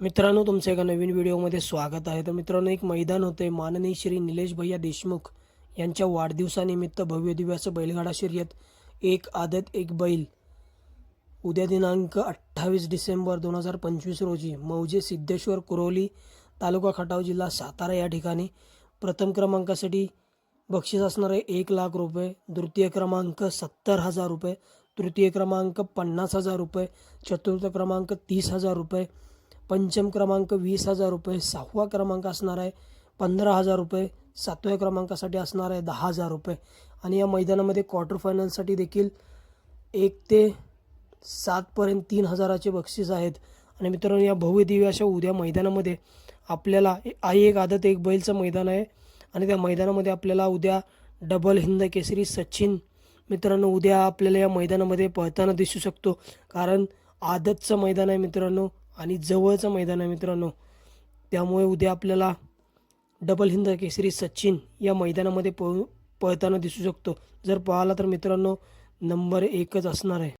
मित्रांनो तुमचं एका नवीन व्हिडिओमध्ये स्वागत आहे. तर मित्रांनो एक मैदान होते माननीय श्री निलेश भैया देशमुख यांच्या वाढदिवसानिमित्त भव्य दिव्याचं बैलगाडा शर्यत एक आदत एक बैल. उद्या दिनांक अठ्ठावीस डिसेंबर दोन हजार पंचवीस रोजी मौजे सिद्धेश्वर कुरोली तालुका खटाव जिल्हा सातारा या ठिकाणी. प्रथम क्रमांकासाठी बक्षीस असणारे एक लाख रुपये द्वितीय क्रमांक सत्तर हजार रुपये तृतीय क्रमांक पन्नास हजार रुपये चतुर्थ क्रमांक तीस हजार रुपये पंचम क्रमांक वीस हजार रुपये सहावा क्रमांक असणार आहे पंधरा हजार रुपये सातव्या क्रमांकासाठी असणार आहे दहा हजार रुपये. आणि या मैदानामध्ये क्वार्टर फायनलसाठी देखील एक ते सातपर्यंत तीन हजाराचे बक्षीस आहेत. आणि मित्रांनो या भव्यदिव्य अशा उद्या मैदानामध्ये आपल्याला आई एक आदत एक बैलचं मैदान आहे. आणि त्या मैदानामध्ये आपल्याला उद्या डबल हिंद केसरी सचिन मित्रांनो उद्या आपल्याला या मैदानामध्ये पळताना दिसू शकतो. कारण आदतचं मैदान आहे मित्रांनो आणि जवळचं मैदान आहे मित्रांनो. त्यामुळे उद्या आपल्याला डबल हिंद केसरी सचिन या मैदानामध्ये पळ पळताना दिसू शकतो. जर पाहिला तर मित्रांनो नंबर एकच असणार आहे.